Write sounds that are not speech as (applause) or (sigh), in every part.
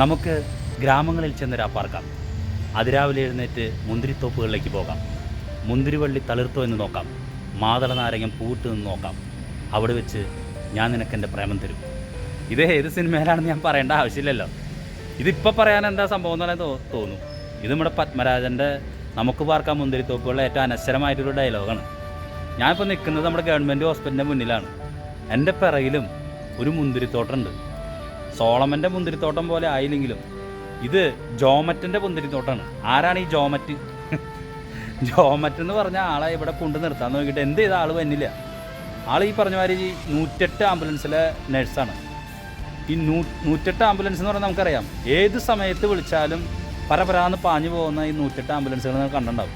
നമുക്ക് ഗ്രാമങ്ങളിൽ ചെന്ന് രാപ്പാർക്കാം അതിരാവിലെ എഴുന്നേറ്റ് മുന്തിരിത്തോപ്പുകളിലേക്ക് പോകാം. മുന്തിരിവള്ളി തളിർത്തോ എന്ന് നോക്കാം. മാതള നാരങ്ങം പൂട്ട് എന്ന് നോക്കാം. അവിടെ വെച്ച് ഞാൻ നിനക്ക് എന്റെ പ്രേമം തരും. ഇത് ഏത് സിനിമയിലാണെന്ന് ഞാൻ പറയേണ്ട ആവശ്യമില്ലല്ലോ. ഇതിപ്പോൾ പറയാൻ എന്താ സംഭവം എന്ന് പറയാൻ തോന്നും. ഇത് നമ്മുടെ പത്മരാജന്റെ നമുക്ക് പാർക്കാൻ മുന്തിരിത്തോപ്പുകളിലെ ഏറ്റവും അനശ്വരമായിട്ടുള്ള ഡയലോഗാണ്. ഞാനിപ്പോൾ നിൽക്കുന്നത് നമ്മുടെ ഗവൺമെന്റ് ഹോസ്പിറ്റലിന്റെ മുന്നിലാണ്. എന്റെ പിറകിലും ഒരു മുന്തിരിത്തോട്ടമുണ്ട്. സോളമന്റെ മുന്തിരിത്തോട്ടം പോലെ ആയില്ലെങ്കിലും ഇത് ജോമറ്റിന്റെ മുന്തിരിത്തോട്ടമാണ് ആരാണ് ഈ ജോമറ്റ്? (laughs) ജോമറ്റ് എന്ന് പറഞ്ഞ ആളെ ഇവിടെ കൊണ്ടു നിർത്താൻ നോക്കിയിട്ട് എന്ത് ചെയ്ത ആൾ വന്നില്ല. ആൾ ഈ പറഞ്ഞ മാതിരി നൂറ്റെട്ട് ആംബുലൻസിലെ നഴ്സാണ്. ഈ നൂ നൂറ്റെട്ട് ആംബുലൻസ് എന്ന് പറഞ്ഞാൽ നമുക്കറിയാം. ഏത് സമയത്ത് വിളിച്ചാലും പരപരാന്ന് പാഞ്ഞു പോകുന്ന ഈ നൂറ്റെട്ട് ആംബുലൻസുകൾ നമുക്ക് കണ്ടുണ്ടാവും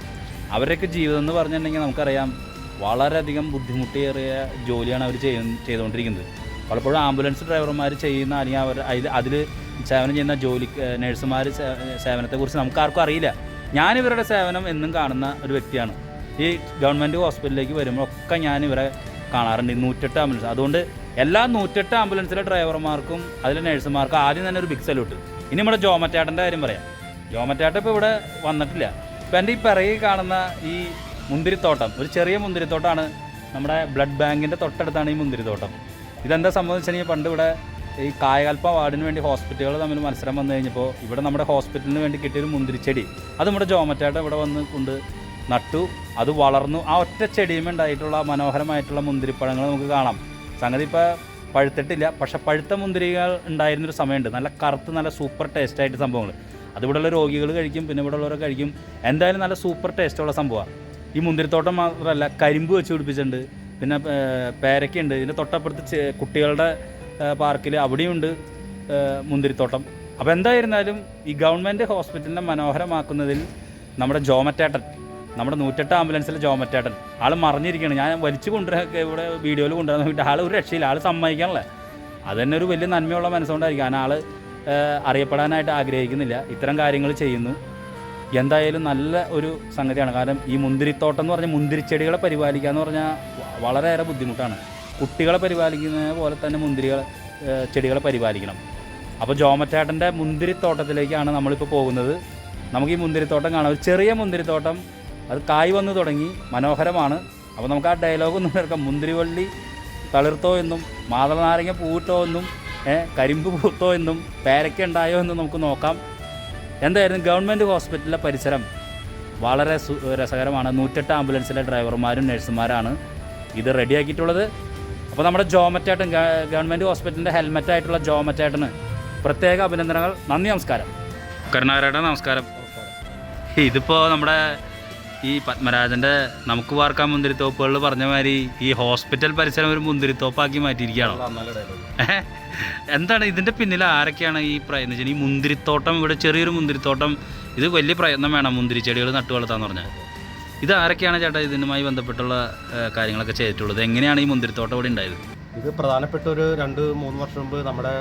അവരൊക്കെ ജീവിതം എന്ന് പറഞ്ഞിട്ടുണ്ടെങ്കിൽ നമുക്കറിയാം വളരെയധികം ബുദ്ധിമുട്ടേറിയ ജോലിയാണ് അവർ ചെയ്തുകൊണ്ടിരിക്കുന്നത്. പലപ്പോഴും ആംബുലൻസ് ഡ്രൈവർമാർ ചെയ്യുന്ന അല്ലെങ്കിൽ അവർ അതിൽ അതിൽ സേവനം ചെയ്യുന്ന ജോലി നഴ്സുമാർ സേവനത്തെക്കുറിച്ച് നമുക്കാർക്കും അറിയില്ല. ഞാനിവരുടെ സേവനം എന്നും കാണുന്ന ഒരു വ്യക്തിയാണ്. ഈ ഗവൺമെന്റ് ഹോസ്പിറ്റലിലേക്ക് വരുമ്പോഴൊക്കെ ഞാൻ ഇവരെ കാണാറുണ്ട്. നൂറ്റെട്ട് ആംബുലൻസ്. അതുകൊണ്ട് എല്ലാ നൂറ്റെട്ട് ആംബുലൻസിലെ ഡ്രൈവർമാർക്കും അതിലെ നഴ്സുമാർക്കും ആദ്യം തന്നെ ഒരു ബിഗ് സല്യൂട്ട് ഇനി നമ്മുടെ ജോമറ്റാട്ടന്റെ കാര്യം പറയാം. ജോമറ്റാട്ട ഇപ്പോൾ ഇവിടെ വന്നിട്ടില്ല. ഇപ്പം എന്റെ ഈ പിറകിൽ കാണുന്ന ഈ മുന്തിരിത്തോട്ടം ഒരു ചെറിയ മുന്തിരിത്തോട്ടമാണ് നമ്മുടെ ബ്ലഡ് ബാങ്കിന്റെ തൊട്ടടുത്താണ് ഈ മുന്തിരിത്തോട്ടം. ഇതെന്താ സംബന്ധിച്ചാൽ പണ്ട് ഇവിടെ ഈ കായകൽപ്പ വാർഡിന് വേണ്ടി ഹോസ്പിറ്റലുകൾ തമ്മിൽ മത്സരം വന്നു കഴിഞ്ഞപ്പോൾ ഇവിടെ നമ്മുടെ ഹോസ്പിറ്റലിന് വേണ്ടി കിട്ടിയൊരു മുന്തിരിച്ചെടി. അത് നമ്മുടെ ജോമറ്റായിട്ട് ഇവിടെ വന്ന് കൊണ്ട് നട്ടു. അത് വളർന്നു. ആ ഒറ്റ ചെടിയും ഉണ്ടായിട്ടുള്ള. മനോഹരമായിട്ടുള്ള മുന്തിരിപ്പഴങ്ങൾ നമുക്ക് കാണാം. സംഗതി ഇപ്പോൾ പഴുത്തിട്ടില്ല. പക്ഷെ പഴുത്ത മുന്തിരികൾ ഉണ്ടായിരുന്നൊരു സമയമുണ്ട്. നല്ല കറുത്ത് നല്ല സൂപ്പർ ടേസ്റ്റായിട്ട് സംഭവങ്ങൾ. അത് ഇവിടെയുള്ള രോഗികൾ കഴിക്കും. പിന്നെ ഇവിടെ ഉള്ളവരെ കഴിക്കും. എന്തായാലും നല്ല സൂപ്പർ ടേസ്റ്റുള്ള സംഭവമാണ്. ഈ മുന്തിരിത്തോട്ടം മാത്രമല്ല കരിമ്പ് വെച്ച് പിടിപ്പിച്ചിട്ടുണ്ട്. പിന്നെ പേരക്കുണ്ട് ഇതിന്റെ തൊട്ടപ്പുറത്ത് കുട്ടികളുടെ പാർക്കിൽ അവിടെയുണ്ട് മുന്തിരിത്തോട്ടം. അപ്പോൾ എന്തായിരുന്നാലും ഈ ഗവൺമെന്റ് ഹോസ്പിറ്റലിനെ മനോഹരമാക്കുന്നതിൽ നമ്മുടെ ജോമറ്റേട്ടൻ നമ്മുടെ നൂറ്റെട്ട് ആംബുലൻസിലെ ജോമറ്റേട്ടൻ ആൾ മറിഞ്ഞിരിക്കുകയാണ് ഞാൻ വലിച്ചു കൊണ്ടുവരാൻ ഇവിടെ വീഡിയോയിൽ കൊണ്ടുവരാൻ നോക്കിയിട്ട് ആൾ ഒരു രക്ഷയില്ല. ആൾ സമ്മതിക്കാനല്ലേ. അത് തന്നെ ഒരു വലിയ നന്മയുള്ള മനസ്സുകൊണ്ടായിരിക്കും. കാരണം ആൾ അറിയപ്പെടാനായിട്ട് ആഗ്രഹിക്കുന്നില്ല. ഇത്തരം കാര്യങ്ങൾ ചെയ്യുന്നു. എന്തായാലും നല്ല ഒരു സംഗതിയാണ്. കാരണം ഈ മുന്തിരിത്തോട്ടം എന്ന് പറഞ്ഞാൽ മുന്തിരിച്ചെടികളെ പരിപാലിക്കുക എന്ന് പറഞ്ഞാൽ വളരെയേറെ ബുദ്ധിമുട്ടാണ്. കുട്ടികളെ പരിപാലിക്കുന്നത് പോലെ തന്നെ മുന്തിരികൾ ചെടികളെ പരിപാലിക്കണം. അപ്പോൾ ജോമറ്റേട്ടന്റെ മുന്തിരിത്തോട്ടത്തിലേക്കാണ് നമ്മളിപ്പോൾ പോകുന്നത്. നമുക്ക് ഈ മുന്തിരിത്തോട്ടം കാണാം. ഒരു ചെറിയ മുന്തിരിത്തോട്ടം. അത് കായ് വന്ന് തുടങ്ങി. മനോഹരമാണ്. അപ്പോൾ നമുക്ക് ആ ഡയലോഗ് ഒന്നും എടുക്കാം മുന്തിരിവള്ളി തളിർത്തോ എന്നും മാതളനാരങ്ങ പൂവിട്ടോ എന്നും കരിമ്പ് പൂത്തോ എന്നും പേരയ്ക്ക ഉണ്ടായോ എന്നും നമുക്ക് നോക്കാം. എന്തായാലും ഗവൺമെന്റ് ഹോസ്പിറ്റലിലെ പരിസരം? വളരെ രസകരമാണ്. നൂറ്റെട്ട് ആംബുലൻസിലെ ഡ്രൈവർമാരും നഴ്സുമാരാണ്. ഇത് റെഡിയാക്കിയിട്ടുള്ളത്. അപ്പോൾ നമ്മുടെ ജോമറ്റേട്ടൻ ഗവൺമെന്റ് ഹോസ്പിറ്റലിന്റെ ഹെൽമെറ്റ് ആയിട്ടുള്ള ജോമറ്റേട്ടന് പ്രത്യേക അഭിനന്ദനങ്ങൾ. നന്ദി നമസ്കാരം. കരുണാകരേട്ടൻ നമസ്കാരം. ഇതിപ്പോൾ നമ്മുടെ ഈ പത്മരാജന്റെ നമുക്ക് വാർക്കാൻ മുന്തിരിത്തോപ്പുകളിൽ പറഞ്ഞ മാതിരി ഈ ഹോസ്പിറ്റൽ പരിസരം ഒരു മുന്തിരിത്തോപ്പാക്കി മാറ്റിയിരിക്കുകയാണോ? എന്താണ് ഇതിന്റെ പിന്നിൽ ആരൊക്കെയാണ് ഈ പ്രയത്നം ചെയ്യുന്നത്? ഈ മുന്തിരിത്തോട്ടം ഇവിടെ ചെറിയൊരു മുന്തിരിത്തോട്ടം ഇത് വലിയ പ്രയത്നം വേണം മുന്തിരി ചെടികൾ നട്ടു വളർത്താന്ന് പറഞ്ഞാൽ ഇത് ആരൊക്കെയാണ് ചേട്ടാ ഇതിനുമായി ബന്ധപ്പെട്ടുള്ള കാര്യങ്ങളൊക്കെ ചെയ്തിട്ടുള്ളത്? എങ്ങനെയാണ് ഈ മുന്തിരിത്തോട്ടം ഇവിടെ ഉണ്ടായത്? ഇത് പ്രധാനപ്പെട്ട ഒരു രണ്ട് മൂന്ന് വർഷം മുമ്പ് നമ്മുടെ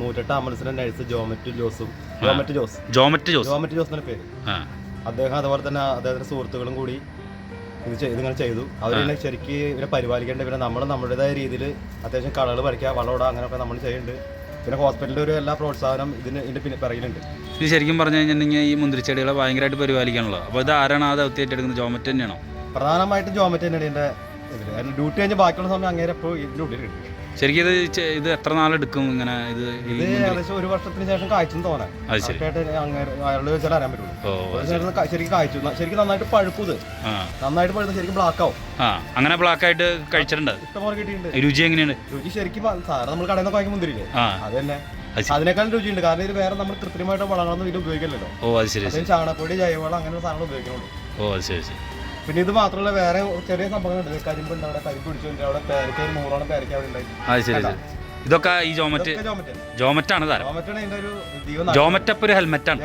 നൂറ്റെട്ട് ആംബുലൻസിന്റെ നഴ്സ് ജോമറ്റ് ജോസും ജോമറ്റ് ജോസ്. ജോമറ്റ് ജോസ്? ജോമറ്റ് ജോസ് എന്ന പേര്. അദ്ദേഹം അതുപോലെ തന്നെ അദ്ദേഹത്തിന്റെ സുഹൃത്തുക്കളും കൂടി ഇത് ഇതിങ്ങനെ ചെയ്തു. അവരിങ്ങനെ ശരിക്ക് ഇവരെ പരിപാലിക്കേണ്ട ഇവരെ നമ്മൾ നമ്മുടേതായ രീതിയിൽ അത്യാവശ്യം കളകൾ പറിക്കുക വളമിടുക അങ്ങനെയൊക്കെ നമ്മൾ ചെയ്യുന്നുണ്ട്. പിന്നെ ഹോസ്പിറ്റലിന്റെ ഒരു എല്ലാ പ്രോത്സാഹനം ഇതിന് ഇതിന്റെ പിന്നെ പിറകിലുണ്ട്. ഇത് ശരിക്കും പറഞ്ഞു കഴിഞ്ഞിട്ടുണ്ടെങ്കിൽ ഈ മുന്തിരിച്ചെടികളെ ഭയങ്കരമായിട്ട് പരിപാലിക്കാനുള്ളത്. അപ്പോൾ ഇത് ആരാണ് ആ ദൗത്യം ഏറ്റെടുക്കുന്നത്? ജോമറ്റ് തന്നെയാണോ? പ്രധാനമായിട്ടും ജോമറ്റ് തന്നെയാണ് ഇതിന്റെ ഇതിൽ കാരണം ഡ്യൂട്ടി കഴിഞ്ഞ് ബാക്കിയുള്ള സമയം അങ്ങനെ എപ്പോഴും ഇതിന്റെ ഉള്ളിൽ ശരിക്കും ഇത് ചെ- ഇത് എത്ര നാളെടുക്കും ഇങ്ങനെ ഇത് ഈ ഇത് മുന്തിരി- ഏകദേശം ഒരു വർഷത്തിന് ശേഷം കാഴ്ച തോന്നാൻ അത് ശരി. അങ്ങനെ അയാളോട് ചോദിച്ചാൽ അറിയാൻ പറ്റുള്ളൂ. ഓ ക- ശരിക്കും കാഴ്ച ശരിക്കും നന്നായിട്ട് പഴുക്കും ഇത്. ആ. നന്നായിട്ട് പഴുത്ത് ശരിക്കും ബ്ലാക്ക് ആവും. ആ അങ്ങനെ ബ്ലാക്കായിട്ട് കഴിച്ചിട്ടുണ്ട്? ഇഷ്ടംപോലെ കിട്ടിയിട്ടുണ്ട്. രുചി എങ്ങനെയാണ് രുചി ശരിക്കും സാറ് നമ്മൾ കടയിൽ നിന്ന് വാങ്ങിക്കും മുന്തിരില്ലേ ആ. അത് തന്നെ. അത് അതിനേക്കാളും രുചിയുണ്ട്. കാരണം ഇത് വേറെ നമ്മൾ കൃത്രിമമായിട്ട് വളങ്ങളൊന്നും ഇത് ഉപയോഗിക്കില്ലല്ലോ ഓ അത് ശരി അതിന് ചാണകപ്പൊടി ജൈവവളം അങ്ങനെ സാധനങ്ങൾ ഉപയോഗിക്കുന്നുള്ളൂ ഓ അത് ശരി ശരി. പിന്നെ ഇത് മാത്രമല്ല വേറെ ചെറിയ സംഭവങ്ങളുണ്ട്. കരിമ്പുണ്ട് അവിടെ കരിമ്പ് പിടിച്ചുകൊണ്ട് അവിടെ പേരക്ക ഒരു നൂറോളം പേരക്ക അവിടെ ഉണ്ടായി. അത് ശരി ശരി. ഇതൊക്കെ ഈ ജോമറ്റ് ജോമറ്റ് ആണ്. താരം. ജോമറ്റാണ് ഇതിന്റെ ഒരു ജീവൻ ജോമറ്റപ്പ് ഒരു ഹെൽമെറ്റാണ്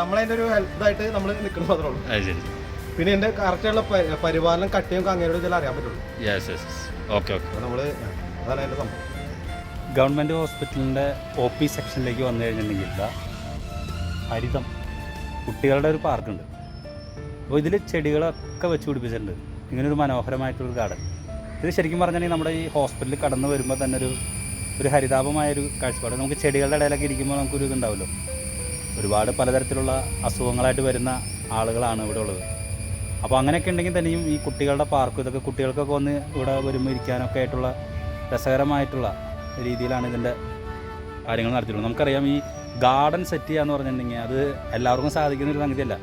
നമ്മളതിന്റെ ഒരു ഹെൽത്തായിട്ട് നമ്മൾ നിൽക്കുന്ന മാത്രമേ ഉള്ളൂ. അത് ശരി പിന്നെ എന്റെ കറക്റ്റുള്ള പരിപാലനം കട്ടിയും അങ്ങനെയോട് ചില അറിയാൻ പറ്റുള്ളൂ. യെസ് യെസ് ഓക്കെ ഓക്കെ അപ്പോൾ നമ്മൾ അതാണ് എന്റെ സംഭവം. ഗവൺമെന്റ് ഹോസ്പിറ്റലിന്റെ ഒ പി സെക്ഷനിലേക്ക് വന്നു കഴിഞ്ഞിട്ടുണ്ടെങ്കിൽ ഹരിതം കുട്ടികളുടെ ഒരു പാർക്കുണ്ട്. അപ്പോൾ ഇതിൽ ചെടികളൊക്കെ വെച്ച് പിടിപ്പിച്ചിട്ടുണ്ട്. ഇങ്ങനെ ഒരു മനോഹരമായിട്ടൊരു ഗാർഡൻ ഇത് ശരിക്കും പറഞ്ഞിട്ടുണ്ടെങ്കിൽ നമ്മുടെ ഈ ഹോസ്പിറ്റലിൽ കടന്നു വരുമ്പോൾ തന്നെ ഒരു ഒരു ഹരിതാപമായ ഒരു കാഴ്ചപ്പാട്. നമുക്ക് ചെടികളുടെ ഇടയിലൊക്കെ ഇരിക്കുമ്പോൾ നമുക്കൊരു ഇതുണ്ടാവുമല്ലോ. ഒരുപാട് പലതരത്തിലുള്ള അസുഖങ്ങളായിട്ട് വരുന്ന ആളുകളാണ് ഇവിടെ ഉള്ളത്. അപ്പോൾ അങ്ങനെയൊക്കെ ഉണ്ടെങ്കിൽ തന്നെയും ഈ കുട്ടികളുടെ പാർക്കും ഇതൊക്കെ കുട്ടികൾക്കൊക്കെ വന്ന് ഇവിടെ വരുമ്പോൾ ഇരിക്കാനൊക്കെ ആയിട്ടുള്ള രസകരമായിട്ടുള്ള രീതിയിലാണ് ഇതിന്റെ കാര്യങ്ങൾ നടത്തിയിട്ടുള്ളത്. നമുക്കറിയാം ഈ ഗാർഡൻ സെറ്റ് ചെയ്യുക എന്ന് പറഞ്ഞിട്ടുണ്ടെങ്കിൽ അത് എല്ലാവർക്കും സാധിക്കുന്ന ഒരു സംഗതിയല്ല.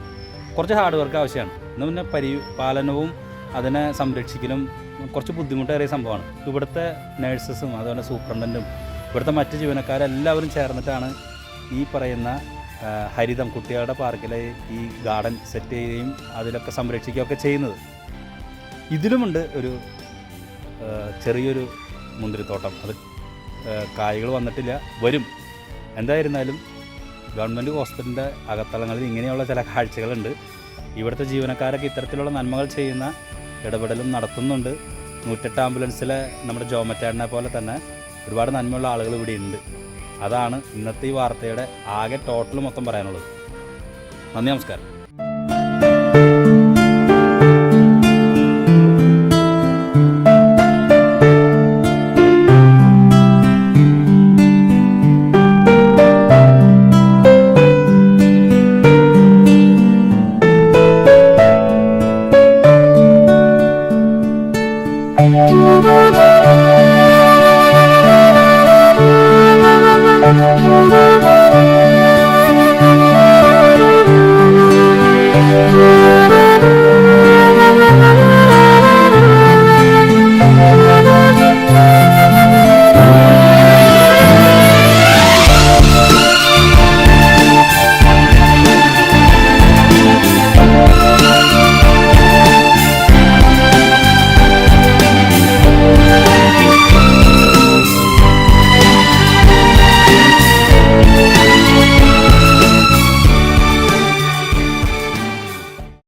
കുറച്ച് ഹാർഡ് വർക്ക് ആവശ്യമാണ്. ഇന്ന് പിന്നെ പരിപാലനവും അതിനെ സംരക്ഷിക്കലും കുറച്ച് ബുദ്ധിമുട്ടേറിയ സംഭവമാണ്. ഇവിടുത്തെ നേഴ്സസും അതുപോലെ സൂപ്രണ്ടന്റും ഇവിടുത്തെ മറ്റ് ജീവനക്കാരെല്ലാവരും ചേർന്നിട്ടാണ് ഈ പറയുന്ന ഹരിതം കുട്ടികളുടെ പാർക്കിലെ ഈ ഗാർഡൻ സെറ്റ് ചെയ്യുകയും അതിലൊക്കെ സംരക്ഷിക്കുകയൊക്കെ ചെയ്യുന്നത്. ഇതിലുമുണ്ട് ഒരു ചെറിയൊരു മുന്തിരിത്തോട്ടം. അത് കായ്കൾ വന്നിട്ടില്ല. വരും. എന്തായിരുന്നാലും ഗവൺമെന്റ് ഹോസ്പിറ്റലിന്റെ അകത്തളങ്ങളിൽ ഇങ്ങനെയുള്ള ചില കാഴ്ചകളുണ്ട്. ഇവിടുത്തെ ജീവനക്കാരൊക്കെ ഇത്തരത്തിലുള്ള നന്മകൾ ചെയ്യുന്ന ഇടപെടലും നടത്തുന്നുണ്ട്. നൂറ്റെട്ട് ആംബുലൻസിലെ നമ്മുടെ ജോമറ്റാടിനെ പോലെ തന്നെ ഒരുപാട് നന്മയുള്ള ആളുകൾ ഇവിടെ ഉണ്ട്. അതാണ് ഇന്നത്തെ ഈ വാർത്തയുടെ ആകെ ടോട്ടൽ മൊത്തം പറയാനുള്ളത്. നന്ദി നമസ്കാരം. Thank you.